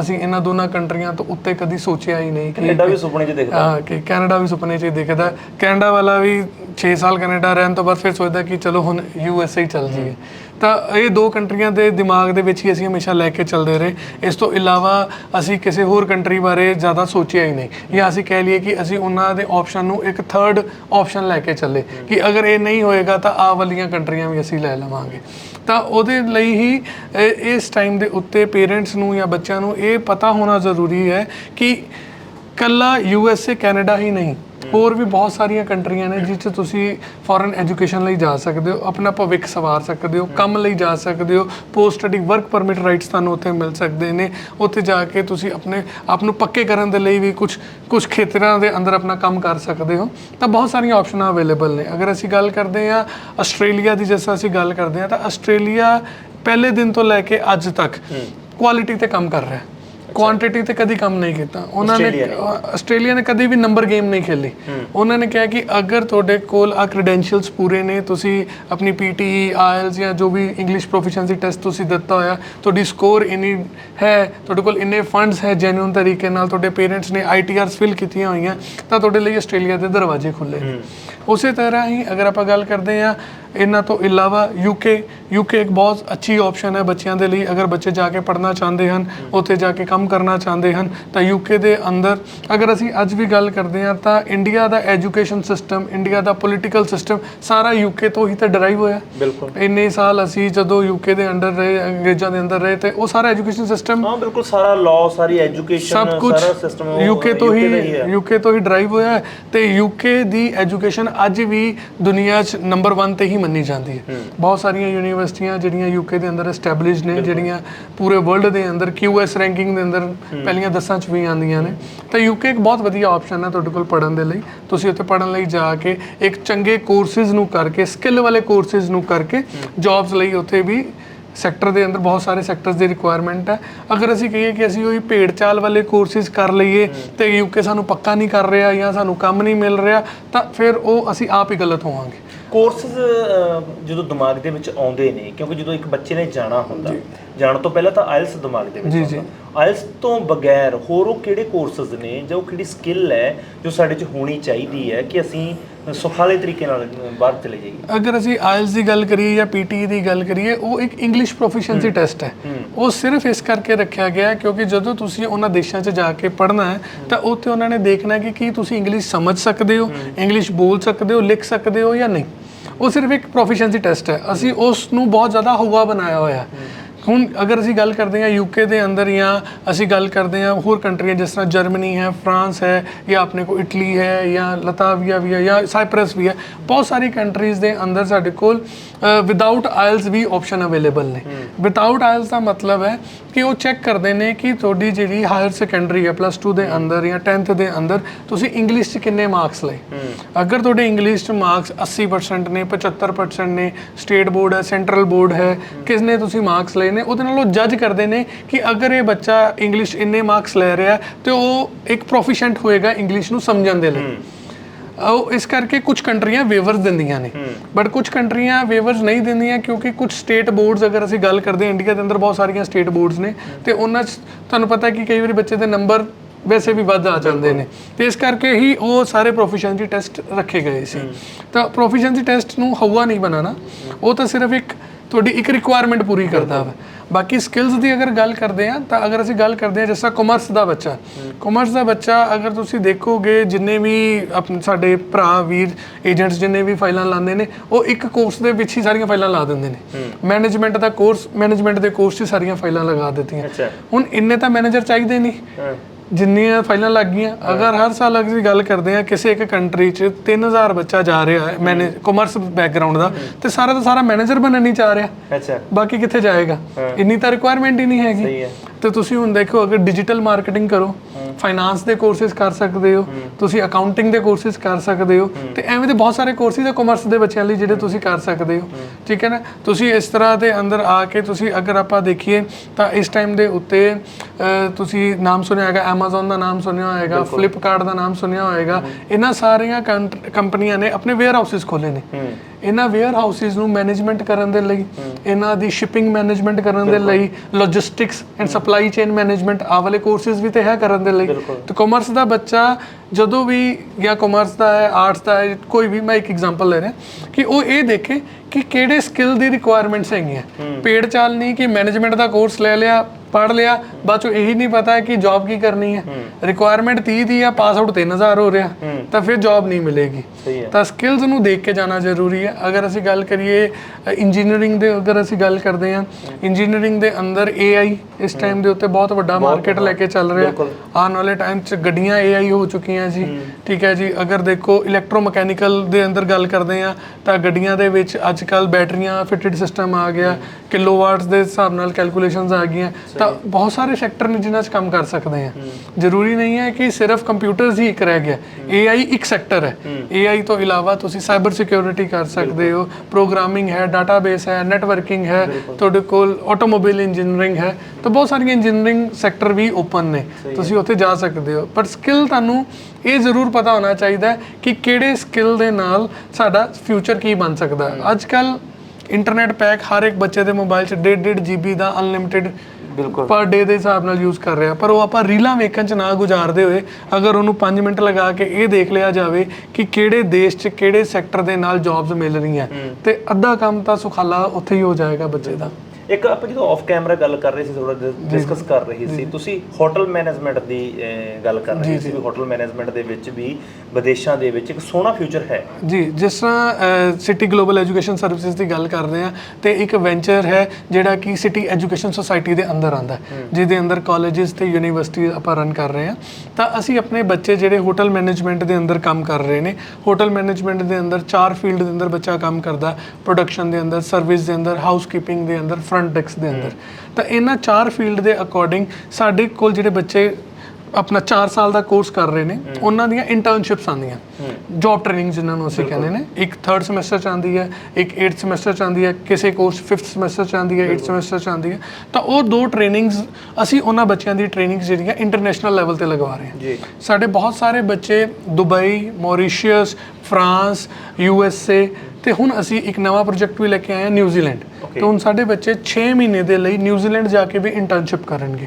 Speaker 2: ਅਸੀਂ ਇਹਨਾਂ ਦੋਨਾਂ ਕੰਟਰੀਆਂ ਤੋਂ ਉੱਤੇ ਕਦੀ ਸੋਚਿਆ ਹੀ ਨਹੀਂ ਕਿ
Speaker 1: ਕੈਨੇਡਾ ਵੀ ਸੁਪਨੇ 'ਚ ਦਿਖਦਾ।
Speaker 2: ਹਾਂ ਕਿ ਕੈਨੇਡਾ ਵੀ ਸੁਪਨੇ 'ਚ ਹੀ ਦਿਖਦਾ। ਕੈਨੇਡਾ ਵਾਲਾ ਵੀ 6 ਸਾਲ ਕੈਨੇਡਾ ਰਹਿਣ ਤੋਂ ਬਾਅਦ ਫਿਰ ਸੋਚਦਾ ਕਿ ਚਲੋ ਹੁਣ ਯੂ ਐਸ ਏ ਚੱਲ ਜੀਏ ਤਾਂ ਇਹ ਦੋ ਕੰਟਰੀਆਂ ਦੇ ਦਿਮਾਗ ਦੇ ਵਿੱਚ ਹੀ ਅਸੀਂ ਹਮੇਸ਼ਾ ਲੈ ਕੇ ਚੱਲਦੇ ਰਹੇ। ਇਸ ਤੋਂ ਇਲਾਵਾ ਅਸੀਂ ਕਿਸੇ ਹੋਰ ਕੰਟਰੀ ਬਾਰੇ ਜ਼ਿਆਦਾ ਸੋਚਿਆ ਹੀ ਨਹੀਂ। ਜਾਂ ਅਸੀਂ ਕਹਿ ਲਈਏ ਕਿ ਅਸੀਂ ਉਹਨਾਂ ਦੇ ਆਪਸ਼ਨ ਨੂੰ ਇੱਕ ਥਰਡ ਆਪਸ਼ਨ ਲੈ ਕੇ ਚੱਲੇ। ਕਿ ਅਗਰ ਇਹ ਨਹੀਂ ਹੋਏਗਾ ਤਾਂ ਆਹ ਵਾਲੀਆਂ ਕੰਟਰੀਆਂ ਵੀ ਅਸੀਂ ਲੈ ਲਵਾਂਗੇ। ਤਾਂ ਉਹਦੇ ਲਈ ਹੀ ਇਸ ਟਾਈਮ ਦੇ ਉੱਤੇ ਪੇਰੈਂਟਸ ਨੂੰ ਜਾਂ ਬੱਚਿਆਂ ਨੂੰ ਇਹ ਪਤਾ ਹੋਣਾ ਜ਼ਰੂਰੀ ਹੈ ਕਿ ਕੱਲਾ ਯੂ ਐਸ ਏ ਕੈਨੇਡਾ ਹੀ ਨਹੀਂ। ਹੋਰ ਵੀ ਬਹੁਤ ਸਾਰੀਆਂ ਕੰਟਰੀਆਂ ਨੇ 'ਚ ਤੁਸੀਂ ਫੋਰਨ ਐਜੂਕੇਸ਼ਨ ਲਈ ਜਾ ਸਕਦੇ ਹੋ ਆਪਣਾ ਭਵਿੱਖ ਸਵਾਰ ਸਕਦੇ ਹੋ ਕੰਮ ਲਈ ਜਾ ਸਕਦੇ ਹੋ post study work permit rights ਤੁਹਾਨੂੰ ਉੱਥੇ ਮਿਲ ਸਕਦੇ ਨੇ। ਉੱਥੇ ਜਾ ਕੇ ਤੁਸੀਂ ਆਪਣੇ ਆਪ ਨੂੰ ਪੱਕੇ ਕਰਨ ਦੇ ਲਈ ਵੀ ਕੁਝ ਕੁਝ ਖੇਤਰਾਂ ਦੇ ਅੰਦਰ ਆਪਣਾ ਕੰਮ ਕਰ ਸਕਦੇ ਹੋ। ਤਾਂ ਬਹੁਤ ਸਾਰੀਆਂ ਆਪਸ਼ਨਾਂ ਅਵੇਲੇਬਲ ਨੇ। ਅਗਰ ਅਸੀਂ ਗੱਲ ਕਰਦੇ ਹਾਂ ਆਸਟ੍ਰੇਲੀਆ ਦੀ ਜਿਸ ਤਰ੍ਹਾਂ ਅਸੀਂ ਗੱਲ ਕਰਦੇ ਹਾਂ ਤਾਂ ਆਸਟ੍ਰੇਲੀਆ ਪਹਿਲੇ ਦਿਨ ਤੋਂ ਲੈ ਕੇ ਅੱਜ ਤੱਕ ਕੁਆਲਿਟੀ ਤੇ ਕੰਮ ਕਰ ਰਿਹਾ। ਹੈ ਕੁਆਂਟੀਟੀ ਤੇ ਕਦੀ ਕੰਮ ਨਹੀਂ ਕੀਤਾ। ਉਹਨਾਂ ਨੇ
Speaker 1: ਆਸਟ੍ਰੇਲੀਆ ਨੇ।
Speaker 2: ਕਦੀ ਵੀ ਨੰਬਰ ਗੇਮ ਨਹੀਂ ਖੇਲੀ। ਉਹਨਾਂ ਨੇ ਕਿਹਾ ਕਿ ਅਗਰ ਤੁਹਾਡੇ ਕੋਲ ਆ ਕ੍ਰੈਡੈਂਸ਼ੀਅਲਸ ਪੂਰੇ ਨੇ ਤੁਸੀਂ ਆਪਣੀ ਪੀਟੀ ਆਇਲਸ ਜਾਂ ਜੋ ਵੀ ਇੰਗਲਿਸ਼ ਪ੍ਰੋਫੀਸ਼ੀਐਂਸੀ ਟੈਸਟ ਤੁਸੀਂ ਦਿੱਤਾ ਹੋਇਆ ਤੁਹਾਡੀ ਸਕੋਰ ਇਨੀ ਹੈ ਤੁਹਾਡੇ ਕੋਲ ਇੰਨੇ ਫੰਡਸ ਹੈ ਜੈਨੂਇਨ ਤਰੀਕੇ ਨਾਲ ਤੁਹਾਡੇ ਪੇਰੈਂਟਸ ਨੇ ਆਈਟੀਆਰਸ ਫਿਲ ਕੀਤੀਆਂ ਹੋਈਆਂ ਤਾਂ ਤੁਹਾਡੇ ਲਈ ਆਸਟ੍ਰੇਲੀਆ ਦੇ ਦਰਵਾਜ਼ੇ ਖੁੱਲੇ ਨੇ। ਉਸੇ ਤਰ੍ਹਾਂ ਹੀ ਅਗਰ ਆਪਾਂ ਗੱਲ ਕਰਦੇ ਹਾਂ ਇਹਨਾਂ ਤੋਂ ਇਲਾਵਾ ਯੂਕੇ ਯੂਕੇ ਇੱਕ ਬਹੁਤ ਅੱਛੀ ਆਪਸ਼ਨ ਹੈ ਬੱਚਿਆਂ ਦੇ ਲਈ। ਅਗਰ ਬੱਚੇ ਜਾ ਕੇ ਪੜ੍ਹਨਾ ਚਾਹੁੰਦੇ ਹਨ ਉੱਥੇ ਜਾ ਕੇ ਕੰਮ ਕਰਨਾ ਚਾਹੁੰਦੇ ਹਨ ਤਾਂ ਯੂਕੇ ਦੇ ਅੰਦਰ ਅਗਰ ਅਸੀਂ ਅੱਜ ਵੀ ਗੱਲ ਕਰਦੇ ਹਾਂ ਤਾਂ ਇੰਡੀਆ ਦਾ ਐਜੂਕੇਸ਼ਨ ਸਿਸਟਮ ਇੰਡੀਆ ਦਾ ਪੋਲੀਟੀਕਲ ਸਿਸਟਮ ਸਾਰਾ ਯੂਕੇ ਤੋਂ ਹੀ ਤਾਂ ਡਰਾਈਵ ਹੋਇਆ।
Speaker 1: ਬਿਲਕੁਲ।
Speaker 2: ਇੰਨੇ ਸਾਲ ਅਸੀਂ ਜਦੋਂ ਯੂਕੇ ਦੇ ਅੰਡਰ ਰਹੇ ਅੰਗਰੇਜ਼ਾਂ ਦੇ ਅੰਦਰ ਰਹੇ ਤੇ ਉਹ ਸਾਰਾ ਐਜੂਕੇਸ਼ਨ ਸਿਸਟਮ
Speaker 1: ਹਾਂ ਬਿਲਕੁਲ ਸਾਰਾ ਲਾਅ ਸਾਰੀ ਐਜੂਕੇਸ਼ਨ ਸਾਰਾ ਸਿਸਟਮ
Speaker 2: ਯੂਕੇ ਤੋਂ ਹੀ ਯੂਕੇ ਤੋਂ ਹੀ ਡਰਾਈਵ ਹੋਇਆ ਤੇ ਯੂਕੇ ਦੀ ਐਜੂਕੇਸ਼ਨ ਅੱਜ ਵੀ ਦੁਨੀਆ 'ਚ ਨੰਬਰ 1 ਤੇ ਹੀ ਮੰਨੀ ਜਾਂਦੀ ਹੈ। ਬਹੁਤ ਸਾਰੀਆਂ ਯੂਨੀਵਰਸਿਟੀਆਂ ਜਿਹੜੀਆਂ ਯੂਕੇ ਦੇ ਅੰਦਰ ਐਸਟੈਬਲਿਸ਼ਡ ਨੇ ਜਿਹੜੀਆਂ ਪੂਰੇ ਵਰਲਡ ਦੇ ਅੰਦਰ QS ਰੈਂਕਿੰਗ ਦੇ ਅੰਦਰ ਪਹਿਲੀਆਂ ਦਸਾਂ 'ਚ ਵੀ ਆਉਂਦੀਆਂ ਨੇ। ਤਾਂ ਯੂਕੇ ਇੱਕ ਬਹੁਤ ਵਧੀਆ ਆਪਸ਼ਨ ਹੈ ਤੁਹਾਡੇ ਕੋਲ ਪੜਨ ਦੇ ਲਈ। ਤੁਸੀਂ ਉੱਥੇ ਪੜਨ ਲਈ ਜਾ ਕੇ ਇੱਕ ਚੰਗੇ ਕੋਰਸਿਸ ਨੂੰ ਕਰਕੇ ਸਕਿੱਲ ਵਾਲੇ ਕੋਰਸਿਸ ਨੂੰ ਕਰਕੇ ਜੌਬਸ ਲਈ ਉੱਥੇ ਵੀ ਸੈਕਟਰ ਦੇ ਅੰਦਰ ਬਹੁਤ ਸਾਰੇ ਸੈਕਟਰਸ ਦੀ ਰਿਕੁਆਇਰਮੈਂਟ ਹੈ। ਅਗਰ ਅਸੀਂ ਕਹੀਏ ਕਿ ਅਸੀਂ ਉਹੀ ਭੇਡ ਚਾਲ ਵਾਲੇ ਕੋਰਸਿਸ ਕਰ ਲਈਏ ਤੇ ਯੂਕੇ ਸਾਨੂੰ ਪੱਕਾ ਨਹੀਂ ਕਰ ਰਿਹਾ ਜਾਂ ਸਾਨੂੰ ਕੰਮ ਨਹੀਂ ਮਿਲ ਰਿਹਾ ਤਾਂ ਫਿਰ ਉਹ ਅਸੀਂ ਆਪ ਹੀ ਗਲਤ ਹੋਵਾਂਗੇ।
Speaker 1: ਕੋਰਸਸ ਜਦੋਂ ਦਿਮਾਗ ਦੇ ਵਿੱਚ ਆਉਂਦੇ ਨੇ ਕਿਉਂਕਿ ਜਦੋਂ ਇੱਕ ਬੱਚੇ ਨੇ ਜਾਣਾ ਹੁੰਦਾ ਜਾਣ ਤੋਂ ਪਹਿਲਾਂ ਤਾਂ ਆਇਲਸ ਦਿਮਾਗ ਦੇ ਵਿੱਚ। ਆਉਂਦਾ। ਆਇਲਸ ਤੋਂ ਬਗੈਰ ਹੋਰ ਉਹ ਕਿਹੜੇ ਕੋਰਸਸ ਨੇ ਜਾਂ ਉਹ ਕਿਹੜੀ ਸਕਿੱਲ ਹੈ ਜੋ ਸਾਡੇ 'ਚ ਹੋਣੀ ਚਾਹੀਦੀ ਹੈ ਕਿ ਅਸੀਂ ਸੁਖਾਲੇ ਤਰੀਕੇ ਨਾਲ ਬਾਹਰ ਚਲੇ ਜਾਈਏ?
Speaker 2: ਅਗਰ ਅਸੀਂ ਆਇਲਸ ਦੀ ਗੱਲ ਕਰੀਏ ਜਾਂ ਪੀਟੀ ਦੀ ਗੱਲ ਕਰੀਏ ਉਹ ਇੱਕ ਇੰਗਲਿਸ਼ ਪ੍ਰੋਫੀਸ਼ੀਐਂਸੀ ਟੈਸਟ ਹੈ। ਉਹ ਸਿਰਫ ਇਸ ਕਰਕੇ ਰੱਖਿਆ ਗਿਆ ਹੈ ਕਿਉਂਕਿ ਜਦੋਂ ਤੁਸੀਂ ਉਹਨਾਂ ਦੇਸ਼ਾਂ 'ਚ ਜਾ ਕੇ ਪੜ੍ਹਨਾ ਹੈ ਤਾਂ ਉੱਥੇ ਉਹਨਾਂ ਨੇ ਦੇਖਣਾ ਕਿ ਕੀ ਤੁਸੀਂ ਇੰਗਲਿਸ਼ ਸਮਝ ਸਕਦੇ ਹੋ ਇੰਗਲਿਸ਼ ਬੋਲ ਸਕਦੇ ਹੋ ਲਿਖ ਸਕਦੇ ਹੋ ਜਾਂ ਨਹੀਂ। ਉਹ ਸਿਰਫ ਇੱਕ ਪ੍ਰੋਫੀਸ਼ੀਐਂਸੀ ਟੈਸਟ ਹੈ। ਅਸੀਂ ਉਸ ਨੂੰ ਬਹੁਤ ਜ਼ਿਆਦਾ ਹਵਾ ਬਣਾਇਆ ਹੋਇਆ ਹੈ। ਹੁਣ ਅਗਰ ਅਸੀਂ ਗੱਲ ਕਰਦੇ ਹਾਂ ਯੂਕੇ ਦੇ ਅੰਦਰ ਜਾਂ ਅਸੀਂ ਗੱਲ ਕਰਦੇ ਹਾਂ ਹੋਰ ਕੰਟਰੀਆਂ ਜਿਸ ਤਰ੍ਹਾਂ ਜਰਮਨੀ ਹੈ ਫਰਾਂਸ ਹੈ ਜਾਂ ਆਪਣੇ ਕੋ ਇਟਲੀ ਹੈ ਜਾਂ ਲਤਾਵੀਆ ਵੀ ਹੈ ਜਾਂ ਸਾਈਪ੍ਰਸ ਵੀ ਹੈ ਬਹੁਤ ਸਾਰੀ ਕੰਟਰੀਜ਼ ਦੇ ਅੰਦਰ ਸਾਡੇ ਕੋਲ ਵਿਦਆਊਟ ਆਇਲਸ ਵੀ ਆਪਸ਼ਨ ਅਵੇਲੇਬਲ ਨੇ। ਵਿਦਆਊਟ ਆਇਲਸ ਦਾ ਮਤਲਬ ਹੈ ਕਿ ਉਹ ਚੈੱਕ ਕਰਦੇ ਨੇ ਕਿ ਤੁਹਾਡੀ ਜਿਹੜੀ ਹਾਇਰ ਸੈਕੰਡਰੀ ਹੈ ਪਲੱਸ 2 ਦੇ ਅੰਦਰ ਜਾਂ 10th ਦੇ ਅੰਦਰ ਤੁਸੀਂ ਇੰਗਲਿਸ਼ 'ਚ ਕਿੰਨੇ ਮਾਰਕਸ ਲਏ? ਅਗਰ ਤੁਹਾਡੇ ਇੰਗਲਿਸ਼ 'ਚ ਮਾਰਕਸ 80% ਨੇ 75% ਨੇ ਸਟੇਟ ਬੋਰਡ ਹੈ ਸੈਂਟਰਲ ਬੋਰਡ ਹੈ ਕਿਸ ਨੇ ਤੁਸੀਂ ਮਾਰਕਸ ਲਏ ਨੇ ਉਹਦੇ ਨਾਲ ਉਹ ਜੱਜ ਕਰਦੇ ਨੇ ਕਿ ਅਗਰ ਇਹ ਬੱਚਾ ਇੰਗਲਿਸ਼ ਇੰਨੇ ਮਾਰਕਸ ਲੈ ਰਿਹਾ ਤੇ ਉਹ ਇੱਕ ਪ੍ਰੋਫੀਸ਼ੀਐਂਟ ਹੋਏਗਾ ਇੰਗਲਿਸ਼ ਨੂੰ ਸਮਝਣ ਦੇ ਲਈ। ਉਹ ਇਸ ਕਰਕੇ ਕੁਝ ਕੰਟਰੀਆਂ ਵੇਵਰਸ ਦਿੰਦੀਆਂ ਨੇ। ਬਟ ਕੁਝ ਕੰਟਰੀਆਂ ਵੇਵਰਸ ਨਹੀਂ ਦਿੰਦੀਆਂ ਕਿਉਂਕਿ ਕੁਝ ਸਟੇਟ ਬੋਰਡਸ ਅਗਰ ਅਸੀਂ ਗੱਲ ਕਰਦੇ ਹਾਂ ਇੰਡੀਆ ਦੇ ਅੰਦਰ ਬਹੁਤ ਸਾਰੀਆਂ ਸਟੇਟ ਬੋਰਡਸ ਨੇ ਤੇ ਉਹਨਾਂ 'ਚ ਤੁਹਾਨੂੰ ਪਤਾ ਹੈ ਕਿ ਕਈ ਵਾਰੀ ਬੱਚੇ ਦੇ ਨੰਬਰ ਵੈਸੇ ਵੀ ਵੱਧ ਆ ਜਾਂਦੇ ਨੇ। ਤੇ ਇਸ ਕਰਕੇ ਹੀ ਉਹ ਸਾਰੇ ਪ੍ਰੋਫੀਸ਼ੀਐਂਸੀ ਟੈਸਟ ਰੱਖੇ ਗਏ ਸੀ। ਤਾਂ ਪ੍ਰੋਫੀਸ਼ੀਐਂਸੀ ਟੈਸਟ ਨੂੰ ਹਵਾ ਨਹੀਂ ਬਣਾਣਾ ਉਹ ਤਾਂ ਸਿਰਫ ਇੱਕ ਤੁਹਾਡੀ ਇੱਕ ਰਿਕੁਆਇਰਮੈਂਟ ਪੂਰੀ ਕਰਦਾ ਵਾ। ਬਾਕੀ ਸਕਿੱਲਸ ਦੀ ਅਗਰ ਗੱਲ ਕਰਦੇ ਆ ਤਾਂ ਅਗਰ ਅਸੀਂ ਗੱਲ ਕਰਦੇ ਆ ਜਿਸ ਕਾਮਰਸ ਦਾ ਬੱਚਾ। ਕਾਮਰਸ ਦਾ ਬੱਚਾ ਅਗਰ ਤੁਸੀਂ ਦੇਖੋਗੇ ਜਿੰਨੇ ਵੀ ਆਪਣੇ ਸਾਡੇ ਭਰਾ ਵੀਰ ਏਜੰਟਸ ਜਿੰਨੇ ਵੀ ਫਾਈਲਾਂ ਲਾਉਂਦੇ ਨੇ ਉਹ ਇੱਕ ਕੋਰਸ ਦੇ ਵਿੱਚ ਹੀ ਸਾਰੀਆਂ ਫਾਈਲਾਂ ਲਾ ਦਿੰਦੇ ਨੇ। ਮੈਨੇਜਮੈਂਟ ਦਾ ਕੋਰਸ ਮੈਨੇਜਮੈਂਟ ਦੇ ਕੋਰਸ 'ਚ ਸਾਰੀਆਂ ਫਾਈਲਾਂ ਲਗਾ ਦਿੱਤੀਆਂ। ਹੁਣ ਇੰਨੇ ਤਾਂ ਮੈਨੇਜਰ ਚਾਹੀਦੇ ਨਹੀਂ। ਜਿੰਨੀਆਂ ਫਾਈਲਾਂ ਲੱਗ ਗਈਆਂ ਅਗਰ ਹਰ ਸਾਲ ਅਸੀਂ ਗੱਲ ਕਰਦੇ ਹਾਂ ਕਿਸੇ ਇੱਕ ਕੰਟਰੀ 'ਚ 3000 ਬੱਚਾ ਜਾ ਰਿਹਾ ਹੈ ਮੈਨੇ ਕਾਮਰਸ ਬੈਕਗ੍ਰਾਉਂਡ ਦਾ ਤੇ ਸਾਰਾ ਦਾ ਸਾਰਾ ਮੈਨੇਜਰ ਬਣਨ ਨਹੀਂ ਚਾਹ ਰਿਹਾ।
Speaker 1: ਅੱਛਾ।
Speaker 2: ਬਾਕੀ ਕਿੱਥੇ ਜਾਏਗਾ? ਇੰਨੀ ਤਾਂ ਰਿਕੁਆਇਰਮੈਂਟ ਹੀ ਨਹੀਂ
Speaker 1: ਸਹੀ
Speaker 2: ਹੈਗੀ
Speaker 1: ਹੈ।
Speaker 2: ਤੇ ਤੁਸੀਂ ਹੁਣ ਦੇਖੋ ਅਗਰ ਡਿਜੀਟਲ ਮਾਰਕੀਟਿੰਗ ਕਰੋ ਫਾਈਨਾਂਸ ਦੇ ਕੋਰਸਿਸ ਕਰ ਸਕਦੇ ਹੋ ਤੁਸੀਂ ਅਕਾਊਂਟਿੰਗ ਦੇ ਕੋਰਸਿਸ ਕਰ ਸਕਦੇ ਹੋ ਤੇ ਐਵੇਂ ਦੇ ਬਹੁਤ ਸਾਰੇ ਕੋਰਸਿਸ ਹੈ ਕਾਮਰਸ ਦੇ ਬੱਚਿਆਂ ਲਈ ਜਿਹੜੇ ਤੁਸੀਂ ਕਰ ਸਕਦੇ ਹੋ ਠੀਕ ਹੈ ਨਾ? ਤੁਸੀਂ ਇਸ ਤਰ੍ਹਾਂ ਦੇ ਅੰਦਰ ਆ ਕੇ ਤੁਸੀਂ ਅਗਰ ਆਪਾਂ ਦੇਖੀਏ ਤਾਂ ਇਸ ਟਾਈਮ ਦੇ ਉੱਤੇ ਤੁਸੀਂ ਨਾਮ ਸੁਣਿਆ ਹੋਏਗਾ Amazon ਦਾ ਨਾਮ ਸੁਣਿਆ ਹੋਏਗਾ Flipkart ਦਾ ਨਾਮ ਸੁਣਿਆ ਹੋਏਗਾ ਇਹਨਾਂ ਸਾਰੀਆਂ ਕੰਪਨੀਆਂ ਨੇ ਆਪਣੇ ਵੇਅਰ ਹਾਊਸਿਸ ਖੋਲੇ ਨੇ ਇਹਨਾਂ ਵੇਅਰ ਹਾਊਸਿਸ ਨੂੰ ਮੈਨੇਜਮੈਂਟ ਕਰਨ ਦੇ ਲਈ ਇਹਨਾਂ ਦੀ ਸ਼ਿਪਿੰਗ ਮੈਨੇਜਮੈਂਟ ਕਰਨ ਦੇ ਲਈ logistics and supply chain management ਆ ਵਾਲੇ ਕੋਰਸਿਸ ਵੀ ਤੇ ਹੈ ਕਰਨ ਦੇ ਲਈ। ਤੇ ਕਾਮਰਸ ਦਾ ਬੱਚਾ ਜਦੋਂ ਵੀ ਜਾਂ ਕਾਮਰਸ ਦਾ ਹੈ ਆਰਟਸ ਦਾ ਹੈ ਕੋਈ ਵੀ ਮੈਂ ਇੱਕ ਐਗਜ਼ਾਮਪਲ ਲੈ ਰਿਹਾ ਕਿ ਉਹ ਇਹ ਦੇਖੇ ਕਿ ਕਿਹੜੇ ਸਕਿੱਲ ਦੀ ਰਿਕੁਆਇਰਮੈਂਟਸ ਹੈਗੀਆਂ। ਪੇੜ ਚਾਲ ਨਹੀਂ ਕਿ ਮੈਨੇਜਮੈਂਟ ਦਾ ਕੋਰਸ ਲੈ ਲਿਆ ਪੜ ਲਿਆ ਬਾਅਦ ਚੋਂ ਇਹੀ ਨਹੀਂ ਪਤਾ ਹੈ ਕਿ ਜੌਬ ਕੀ ਕਰਨੀ ਹੈ। ਰਿਕੁਆਇਰਮੈਂਟ 30 ਦੀ ਆ ਪਾਸ ਆਊਟ 3000 ਹੋ ਰਿਹਾ। ਤਾਂ ਫਿਰ ਜੌਬ ਨਹੀਂ ਮਿਲੇਗੀ।
Speaker 1: ਹੈ।
Speaker 2: ਤਾਂ ਸਕਿੱਲਸ ਨੂੰ ਦੇਖ ਕੇ ਜਾਣਾ ਜ਼ਰੂਰੀ ਹੈ। ਅਗਰ ਅਸੀਂ ਗੱਲ ਕਰੀਏ ਇੰਜੀਨੀਅਰਿੰਗ ਦੇ ਅਗਰ ਅਸੀਂ ਗੱਲ ਕਰਦੇ ਹਾਂ ਇੰਜੀਨੀਅਰਿੰਗ ਦੇ ਅੰਦਰ AI ਇਸ ਟਾਈਮ ਦੇ ਉੱਤੇ ਬਹੁਤ ਵੱਡਾ ਮਾਰਕੀਟ ਲੈ ਕੇ ਚੱਲ ਰਿਹਾ। ਆਉਣ ਵਾਲੇ ਟਾਈਮ 'ਚ ਗੱਡੀਆਂ AI ਹੋ ਚੁੱਕੀਆਂ ਜੀ। ਠੀਕ ਹੈ ਜੀ। ਅਗਰ ਦੇਖੋ ਇਲੈਕਟ੍ਰੋਮੈਕੈਨੀਕਲ ਦੇ ਅੰਦਰ ਗੱਲ ਕਰਦੇ ਆ ਤਾਂ ਗੱਡੀਆਂ ਦੇ ਵਿੱਚ ਅੱਜ ਕੱਲ ਬੈਟਰੀਆਂ ਫਿਟਡ ਸਿਸਟਮ ਆ ਗਿਆ। ਕਿਲੋਵਾਟਸ ਦੇ ਹਿਸਾਬ ਨਾਲ ਕੈਲਕੂਲੇਸ਼ਨਸ ਆ ਗਈਆਂ। ਤਾਂ ਬਹੁਤ ਸਾਰੇ ਸੈਕਟਰ ਨੇ ਜਿਨ੍ਹਾਂ 'ਚ ਕੰਮ ਕਰ ਸਕਦੇ ਆ। ਜ਼ਰੂਰੀ ਨਹੀਂ ਹੈ ਕਿ ਸਿਰਫ ਕੰਪਿਊਟਰਸ ਹੀ ਇੱਕ ਰਹਿ ਗਿਆ। AI ਇੱਕ ਸੈਕਟਰ ਹੈ। AI ਤੋਂ ਇਲਾਵਾ ਤੁਸੀਂ ਸਾਈਬਰ ਸਿਕਿਉਰਿਟੀ ਕਰ ਸਕਦੇ ਹੋ ਪ੍ਰੋਗਰਾਮਿੰਗ ਹੈ ਡਾਟਾਬੇਸ ਹੈ ਨੈਟਵਰਕਿੰਗ ਹੈ ਤੁਹਾਡੇ ਕੋਲ ਆਟੋਮੋਬਾਈਲ ਇੰਜੀਨੀਅਰਿੰਗ ਹੈ। ਤਾਂ ਬਹੁਤ ਸਾਰੀਆਂ ਇੰਜੀਨੀਅਰਿੰਗ ਸੈਕਟਰ ਵੀ ਓਪਨ ਨੇ। ਤੁਸੀਂ ਉੱਥੇ ਜਾ ਸਕਦੇ ਹੋ। ਪਰ ਸਕਿੱਲ ਤੁਹਾਨੂੰ ਇਹ ਜ਼ਰੂਰ ਪਤਾ ਹੋਣਾ ਚਾਹੀਦਾ ਹੈ ਕਿ ਕਿਹੜੇ ਸਕਿੱਲ ਦੇ ਨਾਲ ਸਾਡਾ ਫਿਊਚਰ ਕੀ ਬਣ ਸਕਦਾ ਹੈ। ਅੱਜ ਕੱਲ ਇੰਟਰਨੈਟ ਪੈਕ ਹਰ ਇੱਕ ਬੱਚੇ ਦੇ ਮੋਬਾਈਲ 'ਚ 1.5 GB ਦਾ ਅਨਲਿਮਿਟਿਡ
Speaker 1: ਬਿਲਕੁਲ।
Speaker 2: ਪਰ ਡੇ ਦੇ ਹਿਸਾਬ ਨਾਲ ਯੂਜ਼ ਕਰ ਰਿਹਾ। ਪਰ ਉਹ ਆਪਾਂ ਰੀਲਾਂ ਵੇਖਣ ਚ ਨਾ ਗੁਜ਼ਾਰਦੇ ਹੋਏ ਅਗਰ ਉਹਨੂੰ 5 ਮਿੰਟ ਲਗਾ ਕੇ ਇਹ ਦੇਖ ਲਿਆ ਜਾਵੇ ਕਿ ਕਿਹੜੇ ਦੇਸ਼ 'ਚ ਕਿਹੜੇ ਸੈਕਟਰ ਦੇ ਨਾਲ ਜੌਬਸ ਮਿਲ ਰਹੀਆਂ ਤੇ ਅੱਧਾ ਕੰਮ ਤਾਂ ਸੁਖਾਲਾ ਉੱਥੇ ਹੀ ਹੋ ਜਾਏਗਾ ਬੱਚੇ ਦਾ।
Speaker 1: ਇੱਕ ਆਪਾਂ ਜਦੋਂ ਆਫ ਕੈਮਰਾ ਗੱਲ ਕਰ ਰਹੇ ਸੀ ਥੋੜਾ ਡਿਸਕਸ ਕਰ ਰਹੇ ਸੀ ਤੁਸੀਂ ਹੋਟਲ ਮੈਨੇਜਮੈਂਟ ਦੀ ਗੱਲ ਕਰ ਰਹੇ ਸੀ ਵੀ ਹੋਟਲ ਮੈਨੇਜਮੈਂਟ ਦੇ ਵਿੱਚ ਵੀ ਵਿਦੇਸ਼ਾਂ ਦੇ ਵਿੱਚ ਇੱਕ ਸੋਹਣਾ ਫਿਊਚਰ ਹੈ।
Speaker 2: ਜੀ ਜਿਸ ਤਰ੍ਹਾਂ ਸਿਟੀ ਗਲੋਬਲ ਐਜੂਕੇਸ਼ਨ ਸਰਵਿਸਿਜ਼ ਦੀ ਗੱਲ ਕਰਦੇ ਆ ਤੇ ਇੱਕ ਵੈਂਚਰ ਹੈ ਜਿਹੜਾ ਕਿ ਸਿਟੀ ਐਜੂਕੇਸ਼ਨ ਸੁਸਾਇਟੀ ਦੇ ਅੰਦਰ ਆਂਦਾ ਜਿਹਦੇ ਅੰਦਰ ਕਾਲਜਸ ਤੇ ਯੂਨੀਵਰਸਿਟੀ ਆਪਾਂ ਰਨ ਕਰ ਰਹੇ ਆ ਤਾਂ ਅਸੀਂ ਆਪਣੇ ਬੱਚੇ ਜਿਹੜੇ ਹੋਟਲ ਮੈਨੇਜਮੈਂਟ ਦੇ ਅੰਦਰ ਕੰਮ ਕਰ ਰਹੇ ਨੇ ਹੋਟਲ ਮੈਨੇਜਮੈਂਟ ਦੇ ਅੰਦਰ ਚਾਰ ਫੀਲਡ ਦੇ ਅੰਦਰ ਬੱਚਾ ਕੰਮ ਕਰਦਾ ਪ੍ਰੋਡਕਸ਼ਨ ਦੇ ਅੰਦਰ ਸਰਵਿਸ ਦੇ ਅੰਦਰ ਹਾਊਸਕੀਪਿੰਗ ਦੇ ਅੰਦਰ ਫਰੰਟ ਡੈਸਕ ਦੇ ਅੰਦਰ। ਤਾਂ ਇਹਨਾਂ ਚਾਰ ਫੀਲਡ ਦੇ ਅਕੋਰਡਿੰਗ ਸਾਡੇ ਕੋਲ ਜਿਹੜੇ ਬੱਚੇ ਆਪਣਾ 4 ਸਾਲ ਦਾ ਕੋਰਸ ਕਰ ਰਹੇ ਨੇ ਉਹਨਾਂ ਦੀਆਂ ਇੰਟਰਨਸ਼ਿਪਸ ਆਉਂਦੀਆਂ। ਜੌਬ ਟ੍ਰੇਨਿੰਗ ਜਿਨ੍ਹਾਂ ਨੂੰ ਅਸੀਂ ਕਹਿੰਦੇ ਨੇ। ਇੱਕ 3rd ਸਮੈਸਟਰ ਚ ਆਉਂਦੀ ਹੈ ਇੱਕ 8th ਸਮੈਸਟਰ ਚ ਆਉਂਦੀ ਹੈ ਕਿਸੇ ਕੋਰਸ 5th ਸਮੈਸਟਰ ਚ ਆਉਂਦੀ ਹੈ 8th ਸਮੈਸਟਰ ਚ ਆਉਂਦੀ ਹੈ। ਤਾਂ ਉਹ ਦੋ ਟ੍ਰੇਨਿੰਗਸ ਅਸੀਂ ਉਹਨਾਂ ਬੱਚਿਆਂ ਦੀ ਟ੍ਰੇਨਿੰਗਸ ਜਿਹੜੀਆਂ ਇੰਟਰਨੈਸ਼ਨਲ ਲੈਵਲ ਤੇ ਲਗਵਾ ਰਹੇ ਹਾਂ।
Speaker 1: ਜੀ।
Speaker 2: ਸਾਡੇ ਬਹੁਤ ਸਾਰੇ ਬੱਚੇ Dubai Mauritius France U S A ਤੇ ਹੁਣ ਅਸੀਂ ਇੱਕ ਨਵਾਂ ਪ੍ਰੋਜੈਕਟ ਵੀ ਲੈ ਕੇ ਆਏ ਹਾਂ ਨਿਊਜ਼ੀਲੈਂਡ ਤੇ ਹੁਣ ਸਾਡੇ ਬੱਚੇ 6 ਮਹੀਨੇ ਦੇ ਲਈ ਨਿਊਜ਼ੀਲੈਂਡ ਜਾ ਕੇ ਵੀ ਇੰਟਰਨਸ਼ਿਪ ਕਰਨਗੇ।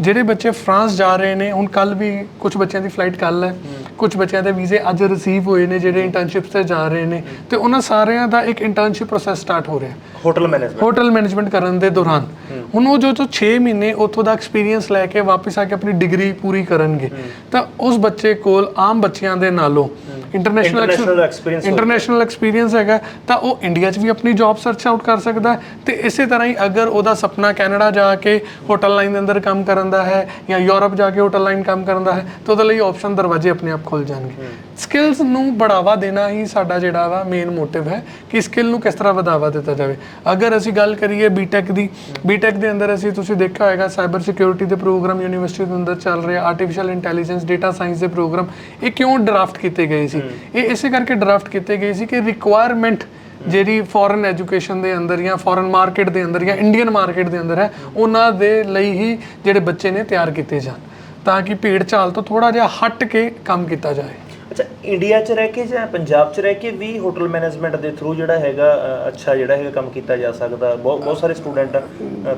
Speaker 2: ਜਿਹੜੇ ਬੱਚੇ ਫਰਾਂਸ ਜਾ ਰਹੇ ਨੇ ਹੁਣ ਕੱਲ ਵੀ ਕੁਝ ਬੱਚਿਆਂ ਦੀ ਫਲਾਈਟ ਕੱਲ ਹੈ। ਕੁਝ ਬੱਚਿਆਂ ਦੇ ਵੀਜ਼ੇ ਅੱਜ ਰਿਸੀਵ ਹੋਏ ਨੇ ਜਿਹੜੇ ਇੰਟਰਨਸ਼ਿਪਸ ਤੇ ਜਾ ਰਹੇ ਨੇ। ਤੇ ਉਹਨਾਂ ਸਾਰਿਆਂ ਦਾ ਇੱਕ ਇੰਟਰਨਸ਼ਿਪ ਪ੍ਰੋਸੈਸ ਸਟਾਰਟ ਹੋ ਰਿਹਾ
Speaker 1: ਹੋਟਲ ਮੈਨੇਜਮੈਂਟ
Speaker 2: ਹੋਟਲ ਮੈਨੇਜਮੈਂਟ ਕਰਨ ਦੇ ਦੌਰਾਨ। ਹੁਣ ਉਹ ਜੋ ਜੋ 6 ਮਹੀਨੇ ਉੱਥੋਂ ਦਾ ਐਕਸਪੀਰੀਅੰਸ ਲੈ ਕੇ ਵਾਪਸ ਆ ਕੇ ਆਪਣੀ ਡਿਗਰੀ ਪੂਰੀ ਕਰਨਗੇ। ਤਾਂ ਉਸ ਬੱਚੇ ਕੋਲ ਆਮ ਬੱਚਿਆਂ ਦੇ ਨਾਲੋਂ ਇੰਟਰਨੈਸ਼ਨਲ
Speaker 1: experience
Speaker 2: ਇੰਟਰਨੈਸ਼ਨਲ ਐਕਸਪੀਰੀਅੰਸ ਹੈਗਾ ਤਾਂ ਉਹ ਇੰਡੀਆ 'ਚ ਵੀ ਆਪਣੀ ਜੌਬ ਸਰਚ ਆਊਟ ਕਰ ਸਕਦਾ ਤੇ ਇਸੇ ਤਰ੍ਹਾਂ ਹੀ ਅਗਰ ਉਹਦਾ ਸੁਪਨਾ ਕੈਨੇਡਾ ਜਾ ਕੇ ਹੋਟਲ ਲਾਈਨ ਦੇ ਅੰਦਰ ਕੰਮ ਕਰਨ ਦਾ ਹੈ ਜਾਂ ਯੂਰਪ ਜਾ ਕੇ ਹੋਟਲ ਲਾਈਨ ਕੰਮ ਕਰਨ ਦਾ ਹੈ ਤਾਂ ਉਹਦੇ ਲਈ ਆਪਸ਼ਨ ਦਰਵਾਜ਼ੇ ਆਪਣੇ ਆਪ ਖੁੱਲ ਜਾਣਗੇ। ਸਕਿੱਲਸ ਨੂੰ ਬੜਾਵਾ ਦੇਣਾ ਹੀ ਸਾਡਾ ਜਿਹੜਾ ਵਾ ਮੇਨ ਮੋਟਿਵ ਹੈ ਕਿ ਸਕਿੱਲ ਨੂੰ ਕਿਸ ਤਰ੍ਹਾਂ ਵਧਾਵਾ ਦਿੱਤਾ ਜਾਵੇ। ਅਗਰ ਅਸੀਂ ਗੱਲ ਕਰੀਏ ਬੀਟੈਕ ਦੀ ਬੀਟੈਕ ਦੇ ਅੰਦਰ ਅਸੀਂ ਤੁਸੀਂ ਦੇਖਿਆ ਹੋਏਗਾ ਸਾਈਬਰ ਸਿਕਿਉਰਿਟੀ ਦੇ ਪ੍ਰੋਗਰਾਮ ਯੂਨੀਵਰਸਿਟੀ ਦੇ ਅੰਦਰ ਚੱਲ ਰਿਹਾ ਆਰਟੀਫੀਸ਼ੀਅਲ ਇੰਟੈਲੀਜੈਂਸ ਡਾਟਾ ਸਾਇੰਸ ਦੇ ਪ੍ਰੋਗਰਾਮ ਇਹ ਕਿਉਂ ਡਰਾਫਟ ਕੀਤੇ ਗਏ ਸੀ? ਇਹ ਇਸੇ ਕਰਕੇ ਡਰਾਫਟ ਕੀਤੇ ਗਏ ਸੀ ਕਿ ਰਿਕੁਆਇਰਮੈਂਟ ਜਿਹੜੀ ਫੋਰਨ ਐਜੂਕੇਸ਼ਨ ਦੇ ਅੰਦਰ ਜਾਂ ਫੋਰਨ ਮਾਰਕੀਟ ਦੇ ਅੰਦਰ ਜਾਂ ਇੰਡੀਅਨ ਮਾਰਕੀਟ ਦੇ ਅੰਦਰ ਹੈ ਉਹਨਾਂ ਦੇ ਲਈ ਹੀ ਜਿਹੜੇ ਬੱਚੇ ਨੇ ਤਿਆਰ ਕੀਤੇ ਜਾਣ। ਤਾਂ ਕਿ ਭੀੜ ਚਾਲ ਤੋਂ ਥੋੜਾ ਜਿਹਾ ਹਟ ਕੇ ਕੰਮ ਕੀਤਾ ਜਾਏ।
Speaker 1: ਅੱਛਾ ਇੰਡੀਆ 'ਚ ਰਹਿ ਕੇ ਜਾਂ ਪੰਜਾਬ 'ਚ ਰਹਿ ਕੇ ਵੀ ਹੋਟਲ ਮੈਨੇਜਮੈਂਟ ਦੇ ਥਰੂ ਜਿਹੜਾ ਹੈਗਾ ਅ, ਅੱਛਾ ਜਿਹੜਾ ਹੈਗਾ ਕੰਮ ਕੀਤਾ ਜਾ ਸਕਦਾ? ਬਹੁਤ ਬਹੁਤ ਸਾਰੇ ਸਟੂਡੈਂਟ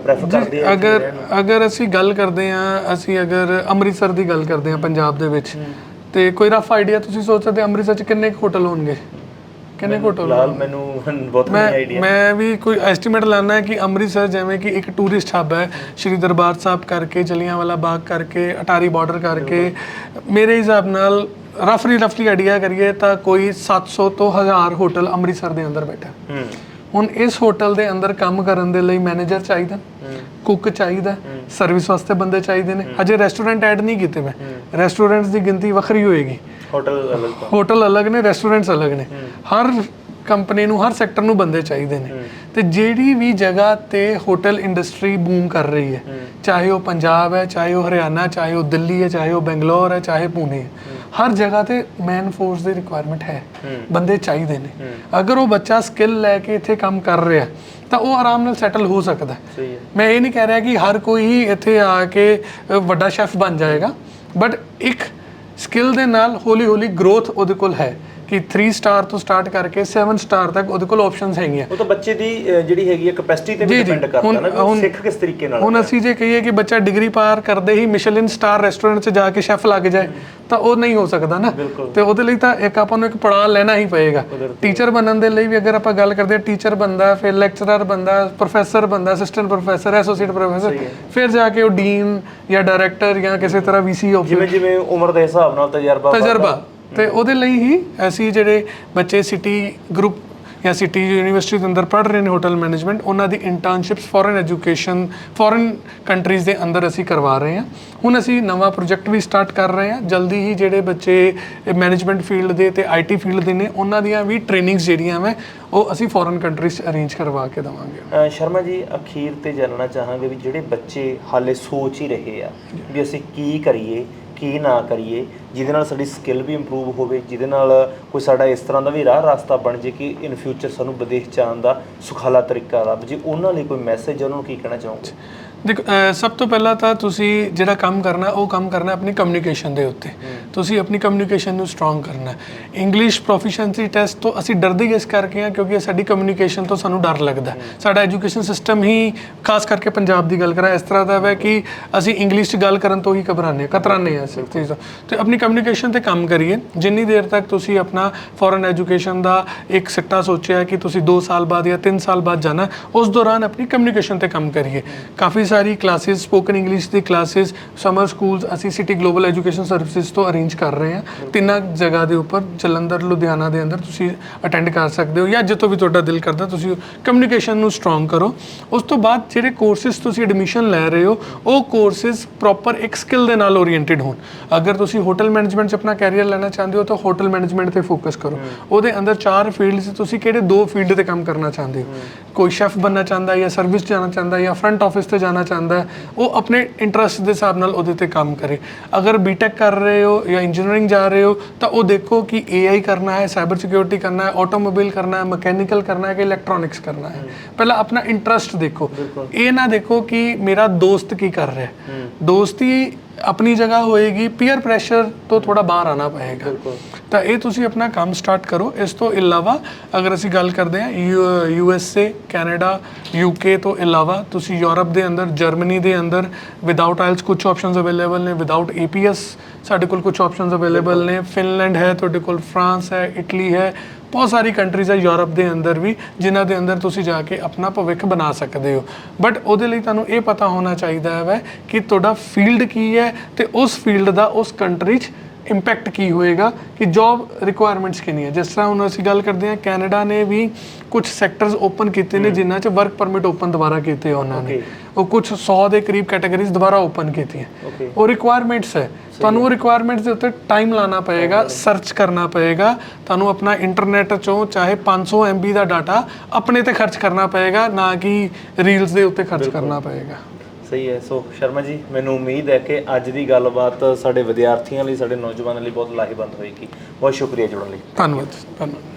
Speaker 1: ਪ੍ਰੈਫਰ ਕਰਦੇ ਆ
Speaker 2: ਅਗਰ ਅਗਰ ਅਸੀਂ ਗੱਲ ਕਰਦੇ ਹਾਂ ਅਸੀਂ ਅਗਰ ਅੰਮ੍ਰਿਤਸਰ ਦੀ ਗੱਲ ਕਰਦੇ ਹਾਂ ਪੰਜਾਬ ਦੇ ਵਿੱਚ ਤੇ ਕੋਈ ਰਫ ਆਈਡੀਆ ਤੁਸੀਂ ਸੋਚ ਸਕਦੇ ਹੋ ਅੰਮ੍ਰਿਤਸਰ ਚ ਕਿੰਨੇ ਕੁ ਹੋਟਲ ਹੋਣਗੇ? ਕਿੰਨੇ ਕੁ ਹੋਟਲ
Speaker 1: ਫਿਲਹਾਲ ਮੈਨੂੰ ਬਹੁਤ ਨਹੀਂ
Speaker 2: ਮੈਂ
Speaker 1: ਆਈਡੀਆ
Speaker 2: ਮੈਂ ਵੀ ਕੋਈ ਐਸਟੀਮੇਟ ਲਾਣਾ ਹੈ ਕਿ ਅੰਮ੍ਰਿਤਸਰ ਜਿਵੇਂ ਕਿ ਇੱਕ ਟੂਰਿਸਟ ਹੱਬ ਹੈ ਸ਼੍ਰੀ ਦਰਬਾਰ ਸਾਹਿਬ ਕਰਕੇ ਜਲਿਆਂਵਾਲਾ ਬਾਗ ਕਰਕੇ ਅਟਾਰੀ ਬਾਰਡਰ ਕਰਕੇ ਮੇਰੇ ਹਿਸਾਬ ਨਾਲ ਰਫਲੀ ਰਫਲੀ ਆਈਡੀਆ ਕਰੀਏ ਤਾਂ ਕੋਈ 700 ਤੋਂ 1000 ਹੋਟਲ ਅੰਮ੍ਰਿਤਸਰ ਦੇ ਅੰਦਰ ਬੈਠਾ।
Speaker 1: ਹੂੰ।
Speaker 2: ਹੁਣ ਇਸ ਹੋਟਲ ਦੇ ਅੰਦਰ ਕੰਮ ਕਰਨ ਦੇ ਲਈ ਮੈਨੇਜਰ ਚਾਹੀਦਾ ਕੁੱਕ ਚਾਹੀਦਾ ਸਰਵਿਸ ਵਾਸਤੇ ਬੰਦੇ ਚਾਹੀਦੇ ਨੇ। ਅਜੇ ਰੈਸਟੋਰੈਂਟ ਐਡ ਨਹੀਂ ਕੀਤੇ ਮੈਂ। ਰੈਸਟੋਰੈਂਟਸ ਦੀ ਗਿਣਤੀ ਵੱਖਰੀ ਹੋਏਗੀ।
Speaker 1: ਹੋਟਲ ਅਲੱਗ
Speaker 2: ਹੋਟਲ ਅਲੱਗ ਨੇ ਰੈਸਟੋਰੈਂਟਸ ਅਲੱਗ ਨੇ। ਹਰ ਕੰਪਨੀ ਨੂੰ ਹਰ ਸੈਕਟਰ ਨੂੰ ਬੰਦੇ ਚਾਹੀਦੇ ਨੇ। ਤੇ ਜਿਹੜੀ ਵੀ ਜਗ੍ਹਾ ਤੇ ਹੋਟਲ ਇੰਡਸਟਰੀ ਬੂਮ ਕਰ ਰਹੀ ਹੈ ਚਾਹੇ ਉਹ ਪੰਜਾਬ ਹੈ ਚਾਹੇ ਉਹ ਹਰਿਆਣਾ ਚਾਹੇ ਉਹ ਦਿੱਲੀ ਹੈ ਚਾਹੇ ਉਹ ਬੰਗਲੌਰ ਹੈ ਚਾਹੇ ਪੁਣੇ ਹੈ। ਹਰ ਜਗ੍ਹਾ ਤੇ ਮੈਨ ਫੋਰਸ ਦੀ ਰਿਕੁਆਇਰਮੈਂਟ ਹੈ। ਬੰਦੇ ਚਾਹੀਦੇ ਨੇ। ਅਗਰ ਉਹ ਬੱਚਾ ਸਕਿੱਲ ਲੈ ਕੇ ਇੱਥੇ ਕੰਮ ਕਰ ਰਿਹਾ ਤਾਂ ਉਹ ਆਰਾਮ ਨਾਲ ਸੈਟਲ ਹੋ ਸਕਦਾ ਹੈ। ਮੈਂ ਇਹ ਨਹੀਂ ਕਹਿ ਰਿਹਾ ਕਿ ਹਰ ਕੋਈ ਹੀ ਇੱਥੇ ਆ ਕੇ ਵੱਡਾ ਸ਼ੈਫ ਬਣ ਜਾਏਗਾ ਬਟ ਇੱਕ ਸਕਿੱਲ ਦੇ ਨਾਲ ਹੌਲੀ ਹੌਲੀ ਗਰੋਥ ਉਹਦੇ ਕੋਲ ਹੈ। ਕਿ 3 ਸਟਾਰ ਤੋਂ ਸਟਾਰਟ ਕਰਕੇ 7 ਸਟਾਰ ਤੱਕ ਉਹਦੇ ਕੋਲ ਆਪਸ਼ਨਸ ਹੈਗੀਆਂ।
Speaker 1: ਉਹ ਤਾਂ ਬੱਚੇ ਦੀ ਜਿਹੜੀ ਹੈਗੀ ਹੈ ਕੈਪੈਸਿਟੀ ਤੇ ਵੀ
Speaker 2: ਜੀ, ਜੀ।
Speaker 1: ਡਿਪੈਂਡ ਕਰਦਾ ਨਾ ਵੀ ਉਹ
Speaker 2: ਹੁਣ-
Speaker 1: ਸਿੱਖ ਕਿਸ ਤਰੀਕੇ ਨਾਲ
Speaker 2: ਹੁਣ ਅਸੀਂ ਜੇ ਕਹੀਏ ਕਿ ਬੱਚਾ ਡਿਗਰੀ ਪਾਰ ਕਰਦੇ ਹੀ ਮਿਸ਼ਲਿਨ ਸਟਾਰ ਰੈਸਟੋਰੈਂਟ 'ਚ ਜਾ ਕੇ ਸ਼ੈਫ ਲੱਗ ਜਾਏ ਤਾਂ ਉਹ ਨਹੀਂ ਹੋ ਸਕਦਾ ਨਾ। ਤੇ ਉਹਦੇ ਲਈ ਤਾਂ ਇੱਕ ਆਪਾਂ ਨੂੰ ਇੱਕ ਪੜਾਅ ਲੈਣਾ ਹੀ ਪਏਗਾ। ਟੀਚਰ ਬਣਨ ਦੇ ਲਈ ਵੀ ਅਗਰ ਆਪਾਂ ਗੱਲ ਕਰਦੇ ਟੀਚਰ ਬੰਦਾ ਫਿਰ ਲੈਕਚਰਰ ਬੰਦਾ ਪ੍ਰੋਫੈਸਰ ਬੰਦਾ ਅਸਿਸਟੈਂਟ ਪ੍ਰੋਫੈਸਰ ਐਸੋਸੀਏਟ ਪ੍ਰੋਫੈਸਰ ਫਿਰ ਜਾ ਕੇ ਉਹ ਡੀਨ ਜਾਂ ਡਾਇਰੈਕਟਰ ਜਾਂ ਕਿਸੇ ਤਰ੍ਹਾਂ ਵੀਸੀ ਆਫ
Speaker 1: ਜਿਵੇਂ ਜਿਵੇਂ ਉਮਰ ਦੇ ਹਿਸਾਬ ਨਾਲ ਤਜਰਬਾ।
Speaker 2: ਤਜਰਬਾ। ਤੇ ਉਹਦੇ ਲਈ ਹੀ ਅਸੀਂ ਜਿਹੜੇ ਬੱਚੇ ਸਿਟੀ ਗਰੁੱਪ ਜਾਂ ਸਿਟੀ ਯੂਨੀਵਰਸਿਟੀ ਦੇ ਅੰਦਰ ਪੜ੍ਹ ਰਹੇ ਨੇ ਹੋਟਲ ਮੈਨੇਜਮੈਂਟ ਉਹਨਾਂ ਦੀ internships foreign education foreign countries ਦੇ ਅੰਦਰ ਅਸੀਂ ਕਰਵਾ ਰਹੇ ਹਾਂ। ਹੁਣ ਅਸੀਂ ਨਵਾਂ ਪ੍ਰੋਜੈਕਟ ਵੀ ਸਟਾਰਟ ਕਰ ਰਹੇ ਹਾਂ। ਜਲਦੀ ਹੀ ਜਿਹੜੇ ਬੱਚੇ ਮੈਨੇਜਮੈਂਟ ਫੀਲਡ ਦੇ ਤੇ ਆਈਟੀ ਫੀਲਡ ਦੇ ਨੇ ਉਹਨਾਂ ਦੀਆਂ ਵੀ ਟ੍ਰੇਨਿੰਗਸ ਜਿਹੜੀਆਂ ਮੈਂ ਉਹ ਅਸੀਂ ਫੋਰਨ ਕੰਟਰੀਜ਼ ਅਰੇਂਜ ਕਰਵਾ ਕੇ ਦੇਵਾਂਗੇ।
Speaker 1: ਸ਼ਰਮਾ ਜੀ ਅਖੀਰ ਤੇ ਜਾਣਨਾ ਚਾਹਾਂਗੇ ਵੀ ਜਿਹੜੇ ਬੱਚੇ ਹਾਲੇ ਸੋਚ ਹੀ ਰਹੇ ਆ ਵੀ ਅਸੀਂ ਕੀ ਕਰੀਏ ਕੀ ਨਾ ਕਰੀਏ, ਜਿਹਦੇ ਨਾਲ ਸਾਡੀ ਸਕਿੱਲ ਵੀ ਇੰਪਰੂਵ ਹੋਵੇ, ਜਿਹਦੇ ਨਾਲ ਕੋਈ ਸਾਡਾ ਇਸ ਤਰ੍ਹਾਂ ਦਾ ਵੀ ਰਾਹ ਰਸਤਾ ਬਣ ਜੇ ਕਿ ਇਨ ਫਿਊਚਰ ਸਾਨੂੰ ਵਿਦੇਸ਼ ਜਾਣ ਦਾ ਸੁਖਾਲਾ ਤਰੀਕਾ ਲੱਭ ਜੇ, ਉਹਨਾਂ ਲਈ ਕੋਈ ਮੈਸੇਜ ਉਹਨਾਂ ਨੂੰ ਕੀ ਕਹਿਣਾ ਚਾਹੋਗੇ?
Speaker 2: ਦੇਖੋ ਅਹ ਸਭ ਤੋਂ ਪਹਿਲਾਂ ਤਾਂ ਤੁਸੀਂ ਜਿਹੜਾ ਕੰਮ ਕਰਨਾ ਉਹ ਕੰਮ ਕਰਨਾ ਆਪਣੀ ਕਮਿਊਨੀਕੇਸ਼ਨ ਦੇ ਉੱਤੇ। ਤੁਸੀਂ ਆਪਣੀ ਕਮਿਊਨੀਕੇਸ਼ਨ ਨੂੰ ਸਟਰੋਂਗ ਕਰਨਾ ਇੰਗਲਿਸ਼ ਪ੍ਰੋਫੀਸ਼ੀਐਂਸੀ ਟੈਸਟ ਤੋਂ ਅਸੀਂ ਡਰਦੇ ਹੀ ਇਸ ਕਰਕੇ ਹਾਂ ਕਿਉਂਕਿ ਸਾਡੀ ਕਮਿਊਨੀਕੇਸ਼ਨ ਤੋਂ ਸਾਨੂੰ ਡਰ ਲੱਗਦਾ ਹੈ। ਸਾਡਾ ਐਜੂਕੇਸ਼ਨ ਸਿਸਟਮ ਹੀ ਖਾਸ ਕਰਕੇ ਪੰਜਾਬ ਦੀ ਗੱਲ ਕਰਾਂ ਇਸ ਤਰ੍ਹਾਂ ਦਾ ਹੈ ਕਿ ਅਸੀਂ ਇੰਗਲਿਸ਼ 'ਚ ਗੱਲ ਕਰਨ ਤੋਂ ਹੀ ਘਬਰਾਉਂਦੇ ਹਾਂ ਕਤਰਾਉਂਦੇ ਹਾਂ ਇਸ ਚੀਜ਼ ਤੋਂ। ਤੇ ਆਪਣੀ ਕਮਿਊਨੀਕੇਸ਼ਨ ਤੇ ਕੰਮ ਕਰੀਏ। ਜਿੰਨੀ ਦੇਰ ਤੱਕ ਤੁਸੀਂ ਆਪਣਾ ਫੋਰਨ ਐਜੂਕੇਸ਼ਨ ਦਾ ਇੱਕ ਸਿੱਟਾ ਸੋਚਿਆ ਕਿ ਤੁਸੀਂ 2 ਸਾਲ ਬਾਅਦ ਜਾਂ 3 ਸਾਲ ਬਾਅਦ ਜਾਣਾ ਉਸ ਦੌਰਾਨ ਆਪਣੀ ਕਮਿਊਨੀਕੇਸ਼ਨ ਤੇ ਕੰਮ ਕਰੀਏ। ਕਾਫੀ ਸਾਰੀ ਕਲਾਸਿਸ ਸਪੋਕਨ ਇੰਗਲਿਸ਼ ਦੀ ਕਲਾਸਿਸ ਸਮਰ ਸਕੂਲਸ ਅਸੀਂ ਸਿਟੀ ਗਲੋਬਲ ਐਜੂਕੇਸ਼ਨ ਸਰਵਿਸਿਜ਼ ਤੋਂ ਅਰੇਂਜ ਕਰ ਰਹੇ ਹਾਂ। ਤਿੰਨਾਂ ਜਗ੍ਹਾ ਦੇ ਉੱਪਰ, ਜਲੰਧਰ, ਲੁਧਿਆਣਾ ਦੇ ਅੰਦਰ ਤੁਸੀਂ ਅਟੈਂਡ ਕਰ ਸਕਦੇ ਹੋ ਜਾਂ ਜਿੱਥੋਂ ਵੀ ਤੁਹਾਡਾ ਦਿਲ ਕਰਦਾ ਤੁਸੀਂ ਕਮਿਊਨੀਕੇਸ਼ਨ ਨੂੰ ਸਟਰੋਂਗ ਕਰੋ। ਉਸ ਤੋਂ ਬਾਅਦ ਜਿਹੜੇ ਕੋਰਸਿਸ ਤੁਸੀਂ ਐਡਮਿਸ਼ਨ ਲੈ ਰਹੇ ਹੋ, ਉਹ ਕੋਰਸਿਸ ਪ੍ਰੋਪਰ ਇੱਕ ਸਕਿੱਲ ਦੇ ਨਾਲ ਓਰੀਐਂਟਡ ਹੋਣ। ਅਗਰ ਤੁਸੀਂ ਹੋਟਲ ਮੈਨੇਜਮੈਂਟ 'ਚ ਆਪਣਾ ਕੈਰੀਅਰ ਲੈਣਾ ਚਾਹੁੰਦੇ ਹੋ, ਤਾਂ ਹੋਟਲ ਮੈਨੇਜਮੈਂਟ ਤੇ ਫੋਕਸ ਕਰੋ। ਉਹਦੇ ਅੰਦਰ ਚਾਰ ਫੀਲਡਸ ਤੁਸੀਂ ਕਿਹੜੇ ਦੋ ਫੀਲਡ ਤੇ ਕੰਮ ਕਰਨਾ ਚਾਹੁੰਦੇ ਹੋ? ਕੋਈ ਸ਼ੈਫ ਬਣਨਾ ਚਾਹੁੰਦਾ ਜਾਂ ਸਰਵਿਸ ਜਾਣਾ ਚਾਹੁੰਦਾ ਜਾਂ ਫਰੰਟ ਆਫਿਸ ਤੇ ਜਾਣਾ ਚਾਹੁੰਦਾ ਹੈ ਉਹ ਆਪਣੇ ਇੰਟਰਸਟ ਦੇ ਹਿਸਾਬ ਨਾਲ ਉਹਦੇ ਤੇ ਕੰਮ ਕਰੇ। ਅਗਰ ਬੀਟੈਕ ਕਰ ਰਹੇ ਹੋ ਜਾਂ ਇੰਜੀਨੀਅਰਿੰਗ ਜਾ ਰਹੇ ਹੋ ਤਾਂ ਉਹ ਦੇਖੋ ਕਿ AI ਕਰਨਾ ਹੈ ਸਾਈਬਰ ਸਿਕਿਉਰਿਟੀ ਕਰਨਾ ਹੈ ਆਟੋਮੋਬਾਈਲ ਕਰਨਾ ਹੈ ਮਕੈਨੀਕਲ ਕਰਨਾ ਹੈ ਕਿ ਇਲੈਕਟ੍ਰੋਨਿਕਸ ਕਰਨਾ ਹੈ। ਪਹਿਲਾਂ ਆਪਣਾ ਇੰਟਰਸਟ ਦੇਖੋ। ਇਹ ਨਾ ਦੇਖੋ ਕਿ ਮੇਰਾ ਦੋਸਤ ਕੀ ਕਰ ਰਿਹਾ ਹੈ। ਦੋਸਤੀ ਆਪਣੀ ਜਗ੍ਹਾ ਹੋਏਗੀ ਪੀਅਰ ਪ੍ਰੈਸ਼ਰ ਤੋਂ ਥੋੜਾ ਬਾਹਰ ਆਣਾ ਪਏਗਾ। ਤਾਂ ਇਹ ਤੁਸੀਂ ਆਪਣਾ ਕੰਮ ਸਟਾਰਟ ਕਰੋ। ਇਸ ਤੋਂ ਇਲਾਵਾ ਅਗਰ ਅਸੀਂ ਗੱਲ ਕਰਦੇ ਹਾਂ U S A Canada UK ਤੋਂ ਇਲਾਵਾ ਤੁਸੀਂ ਯੂਰਪ ਦੇ ਅੰਦਰ ਜਰਮਨੀ ਦੇ ਅੰਦਰ ਵਿਦਆਊਟ ਆਇਲਸ ਕੁਝ ਆਪਸ਼ਨਸ ਅਵੇਲੇਬਲ ਨੇ ਵਿਦਆਊਟ ਏਪੀਐਸ ਸਾਡੇ ਕੋਲ ਕੁਝ ਆਪਸ਼ਨਸ ਅਵੇਲੇਬਲ ਨੇ। ਫਿਨਲੈਂਡ ਹੈ ਤੁਹਾਡੇ ਕੋਲ ਫਰਾਂਸ ਹੈ ਇਟਲੀ ਹੈ। ਬਹੁਤ ਸਾਰੀ ਕੰਟਰੀਜ਼ ਹੈ ਯੂਰਪ ਦੇ ਅੰਦਰ ਵੀ ਜਿਨ੍ਹਾਂ ਦੇ ਅੰਦਰ ਤੁਸੀਂ ਜਾ ਕੇ ਆਪਣਾ ਭਵਿੱਖ ਬਣਾ ਸਕਦੇ ਹੋ। ਬਟ ਉਹਦੇ ਲਈ ਤੁਹਾਨੂੰ ਇਹ ਪਤਾ ਹੋਣਾ ਚਾਹੀਦਾ ਹੈ ਕਿ ਤੁਹਾਡਾ ਫੀਲਡ ਕੀ ਹੈ ਤੇ ਉਸ ਫੀਲਡ ਦਾ ਉਸ ਕੰਟਰੀ 'ਚ ਇੰਪੈਕਟ ਕੀ ਹੋਏਗਾ ਕਿ ਜੌਬ ਰਿਕੁਆਇਰਮੈਂਟਸ ਕਿੰਨੀ ਹੈ ਜਿਸ ਤਰ੍ਹਾਂ ਹੁਣ ਅਸੀਂ ਗੱਲ ਕਰਦੇ ਹਾਂ ਕੈਨੇਡਾ ਨੇ ਵੀ ਕੁਝ ਸੈਕਟਰਸ ਓਪਨ ਕੀਤੇ ਨੇ ਜਿਨ੍ਹਾਂ 'ਚ ਵਰਕ ਪਰਮਿਟ ਓਪਨ ਦੁਬਾਰਾ ਕੀਤੇ ਉਹਨਾਂ ਨੇ। ਉਹ ਕੁਝ 100 ਦੇ ਕਰੀਬ ਕੈਟਾਗਰੀਜ਼ ਦੁਬਾਰਾ ਓਪਨ ਕੀਤੀਆਂ. ਉਹ ਰਿਕੁਆਇਰਮੈਂਟਸ ਹੈ। ਤੁਹਾਨੂੰ ਉਹ ਰਿਕੁਆਇਰਮੈਂਟਸ ਦੇ ਉੱਤੇ ਟਾਈਮ ਲਾਣਾ ਪਏਗਾ ਸਰਚ ਕਰਨਾ ਪਏਗਾ। ਤੁਹਾਨੂੰ ਆਪਣਾ ਇੰਟਰਨੈਟ ਚੋਂ ਚਾਹੇ 500 MB ਦਾ ਡਾਟਾ ਆਪਣੇ ਤੇ ਖਰਚ ਕਰਨਾ ਪਏਗਾ ਨਾ ਕਿ ਰੀਲਸ ਦੇ ਉੱਤੇ ਖਰਚ ਕਰਨਾ ਪਏਗਾ।
Speaker 1: ਸਹੀ ਹੈ। ਸੋ ਸ਼ਰਮਾ ਜੀ ਮੈਨੂੰ ਉਮੀਦ ਹੈ ਕਿ ਅੱਜ ਦੀ ਗੱਲਬਾਤ ਸਾਡੇ ਵਿਦਿਆਰਥੀਆਂ ਲਈ ਸਾਡੇ ਨੌਜਵਾਨਾਂ ਲਈ ਬਹੁਤ ਲਾਹੇਵੰਦ ਹੋਏਗੀ। ਬਹੁਤ ਸ਼ੁਕਰੀਆ ਜੁੜਨ ਲਈ।
Speaker 2: ਧੰਨਵਾਦ ਧੰਨਵਾਦ।